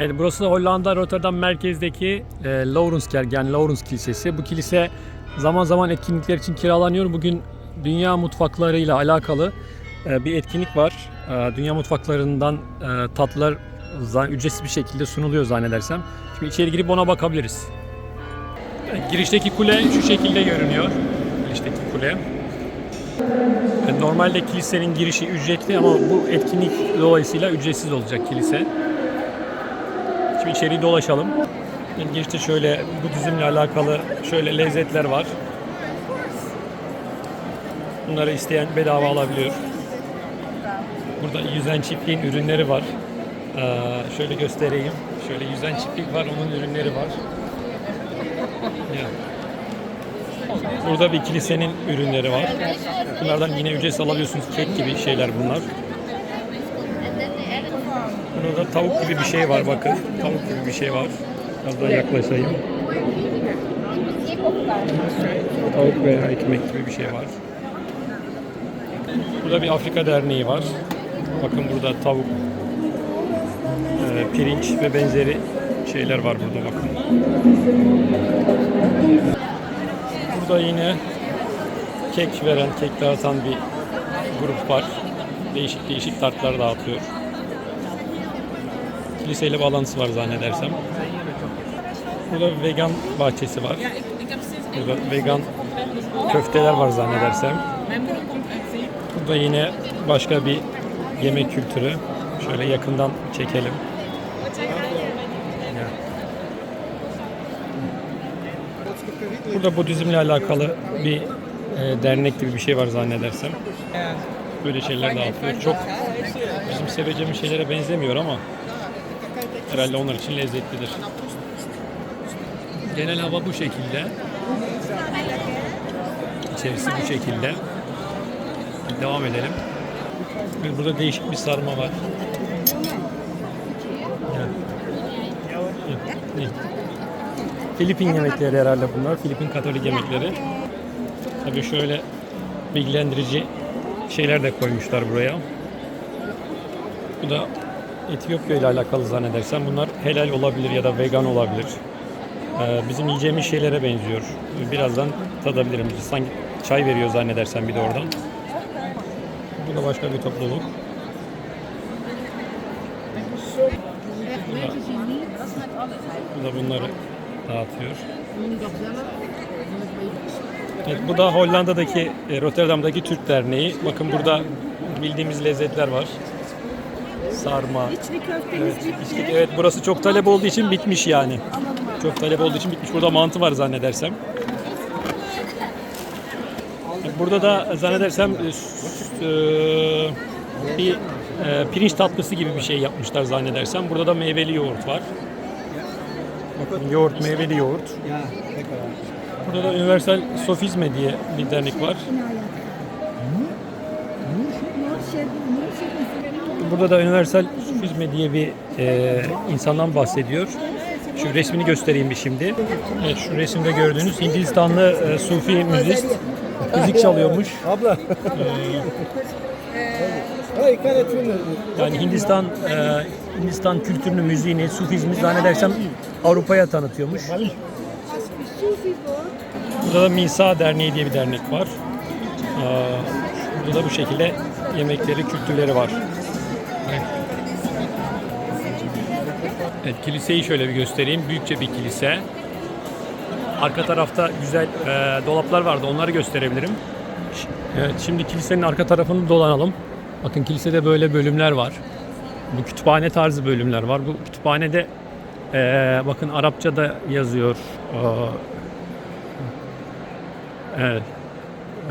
Evet, burası da Hollanda Rotterdam merkezdeki e, Laurenskerk yani Laurens Kilisesi. Bu kilise zaman zaman etkinlikler için kiralanıyor. Bugün dünya mutfaklarıyla alakalı e, bir etkinlik var. E, dünya mutfaklarından e, tatlılar ücretsiz bir şekilde sunuluyor zannedersem. Şimdi içeri girip ona bakabiliriz. Girişteki kule şu şekilde görünüyor. Girişteki kule. E, Normalde kilisenin girişi ücretli ama bu etkinlik dolayısıyla ücretsiz olacak kilise. Şimdi içeriği dolaşalım. İlk girişte şöyle Budizmle alakalı şöyle lezzetler var. Bunları isteyen bedava alabiliyor. Burada yüzen çiftliğin ürünleri var. Ee, şöyle göstereyim. Şöyle yüzen çiftlik var, onun ürünleri var. Burada bir kilisenin ürünleri var. Bunlardan yine ücretsiz alabiliyorsunuz. Kek gibi şeyler bunlar. Burada tavuk gibi bir şey var bakın. Tavuk gibi bir şey var. Biraz daha yaklaşayım. Tavuk veya ekmek gibi bir şey var. Burada bir Afrika Derneği var. Bakın burada tavuk, e, pirinç ve benzeri şeyler var burada bakın. Burada yine kek veren, kek dağıtan bir grup var. Değişik değişik tartlar dağıtıyor. Kiliseyle bağlantısı var zannedersem. Burada vegan bahçesi var. Burada vegan köfteler var zannedersem. Burada yine başka bir yemek kültürü. Şöyle yakından çekelim. Burada Budizmle alakalı bir e, dernek gibi bir şey var zannedersem. Böyle şeyler dağıtıyor. Çok bizim seveceğimiz şeylere benzemiyor ama herhalde onlar için lezzetlidir. Genel hava bu şekilde. İçerisi bu şekilde. Devam edelim. Burada değişik bir sarma var. Filipin yemekleri herhalde bunlar. Filipin Katolik yemekleri. Tabii şöyle bilgilendirici şeyler de koymuşlar buraya. Bu da Etiyopya ile alakalı zannedersem bunlar helal olabilir ya da vegan olabilir. Ee, bizim yiyeceğimiz şeylere benziyor. Birazdan tadabilirim. Sanki çay veriyor zannedersem bir de oradan. Bu da başka bir topluluk. Bu da, bu da bunları dağıtıyor. Evet, bu da Hollanda'daki, e, Rotterdam'daki Türk Derneği. Bakın burada bildiğimiz lezzetler var. Sarma. İçli köftemiz Evet, bitti. içlik- evet burası çok talep olduğu için bitmiş yani. Çok talep olduğu için bitmiş. Burada mantı var zannedersem. Burada da zannedersem e, e, bir e, pirinç tatlısı gibi bir şey yapmışlar zannedersem. Burada da meyveli yoğurt var. Bakın yoğurt, meyveli yoğurt. Burada da Universal Sofizme diye bir dernek var. Burada da Universal Sufizme diye bir e, insandan bahsediyor. Şu resmini göstereyim bir şimdi. Evet, şu resimde gördüğünüz Hindistanlı e, Sufi müzist müzik çalıyormuş. Abla. Kare Yani Hindistan e, Hindistan kültürünü, müziğini, Sufizmi zannedersem Avrupa'ya tanıtıyormuş. Burada da Misa Derneği diye bir dernek var. Aa, Burada da bu şekilde yemekleri, kültürleri var. Evet. Kiliseyi şöyle bir göstereyim. Büyükçe bir kilise. Arka tarafta güzel e, dolaplar vardı. Onları gösterebilirim. Evet, şimdi kilisenin arka tarafını dolanalım. Bakın kilisede böyle bölümler var. Bu kütüphane tarzı bölümler var. Bu kütüphanede e, bakın Arapçada yazıyor. Aa, Evet.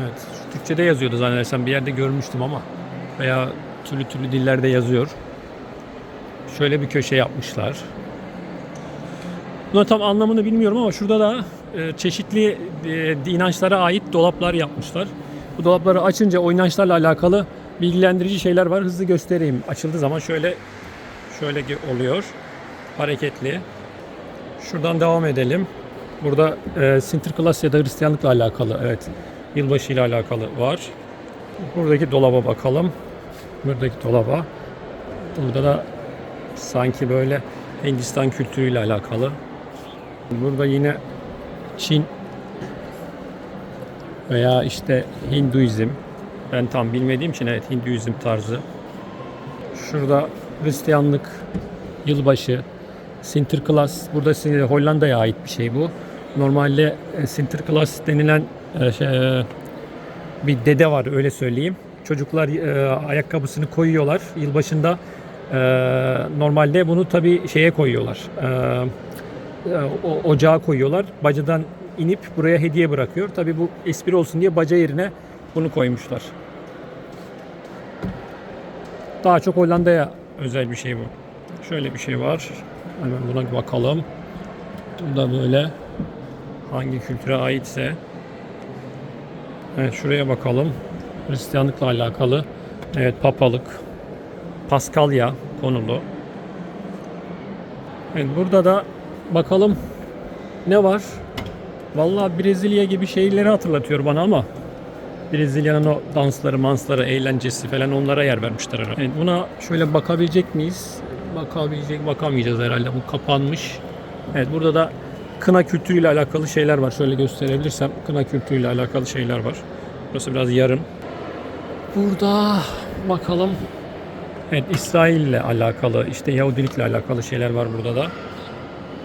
Evet. Türkçe'de yazıyordu zannedersem. Bir yerde görmüştüm ama. Veya türlü türlü dillerde yazıyor. Şöyle bir köşe yapmışlar. Buna tam anlamını bilmiyorum ama şurada da e, çeşitli e, inançlara ait dolaplar yapmışlar. Bu dolapları açınca o inançlarla alakalı bilgilendirici şeyler var. Hızlı göstereyim. Açıldığı zaman şöyle şöyle oluyor. Hareketli. Şuradan devam edelim. Burada e, Sinterklaas ya da Hristiyanlıkla alakalı, evet, yılbaşı ile alakalı var. Buradaki dolaba bakalım. Buradaki dolaba. Burada da sanki böyle Hindistan kültürüyle alakalı. Burada yine Çin veya işte Hinduizm. Ben tam bilmediğim için evet Hinduizm tarzı. Şurada Hristiyanlık yılbaşı Sinterklaas burada Hollanda'ya ait bir şey bu. Normalde e, Sinterklaas denilen e, şey, e, bir dede var öyle söyleyeyim. Çocuklar e, ayakkabısını koyuyorlar yılbaşında. e, normalde bunu tabii şeye koyuyorlar. E, e, o- ocağa koyuyorlar. Bacadan inip buraya hediye bırakıyor. Tabii bu espri olsun diye baca yerine bunu koymuşlar. Daha çok Hollanda'ya özel bir şey bu. Şöyle bir şey var. Hemen buna bakalım. Bu da böyle hangi kültüre aitse. Evet şuraya bakalım. Hristiyanlıkla alakalı. Evet papalık. Paskalya konulu. Evet burada da bakalım ne var? Vallahi Brezilya gibi şeyleri hatırlatıyor bana ama Brezilya'nın o dansları, mansları, eğlencesi falan onlara yer vermişler herhalde. Evet, buna şöyle bakabilecek miyiz? Bakabilecek, bakamayacağız herhalde. Bu kapanmış. Evet burada da kına kültürüyle alakalı şeyler var. Şöyle gösterebilirsem kına kültürüyle alakalı şeyler var. Burası biraz yarım. Burada bakalım. Evet İsrail ile alakalı, işte Yahudilikle alakalı şeyler var burada da.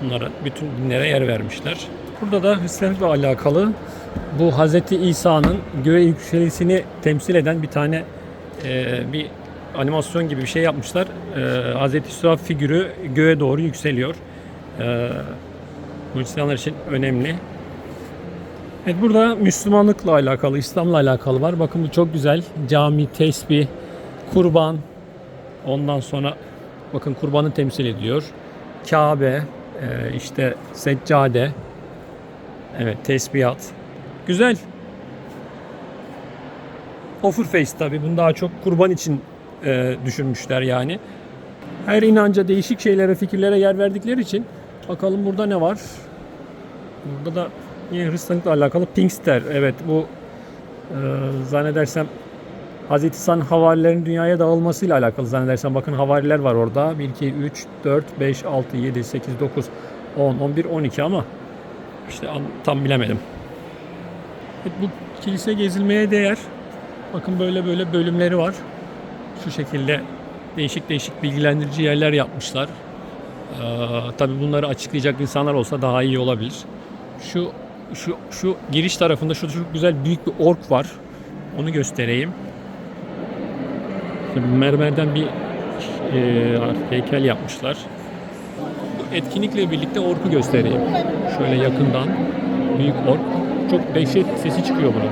Bunlara bütün dinlere yer vermişler. Burada da Hristiyanlıkla alakalı bu Hz. İsa'nın göğe yükselişini temsil eden bir tane e, bir animasyon gibi bir şey yapmışlar. E, Hz. İsa figürü göğe doğru yükseliyor. E, Hristiyanlar için önemli. Evet burada Müslümanlıkla alakalı, İslam'la alakalı var. Bakın bu çok güzel. Cami, tesbih, kurban. Ondan sonra bakın kurbanı temsil ediyor. Kabe, e, işte seccade. Evet tesbihat. Güzel. Offerface tabi. Bunu daha çok kurban için e, düşünmüşler yani. Her inanca değişik şeylere, fikirlere yer verdikleri için bakalım burada ne var? Burada da yine Hristiyanlıkla alakalı Pinkster. Evet bu e, zannedersem Hz. İsa'nın havarilerin dünyaya dağılmasıyla alakalı zannedersem. Bakın havariler var orada. 1, 2, 3, 4, 5, 6, 7, 8, 9, 10, 11, 12 ama işte tam bilemedim. Evet, bu kilise gezilmeye değer. Bakın böyle böyle bölümleri var. Şu şekilde değişik değişik bilgilendirici yerler yapmışlar. Ee, tabii bunları açıklayacak insanlar olsa daha iyi olabilir. Şu şu şu giriş tarafında şu çok güzel büyük bir ork var. Onu göstereyim. Şimdi mermerden bir e, heykel yapmışlar. Bu etkinlikle birlikte orku göstereyim. Şöyle yakından büyük ork. Çok dehşet sesi çıkıyor bunun.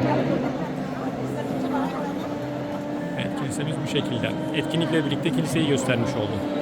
Evet kilisemiz bu şekilde. Etkinlikle birlikte kiliseyi göstermiş oldum.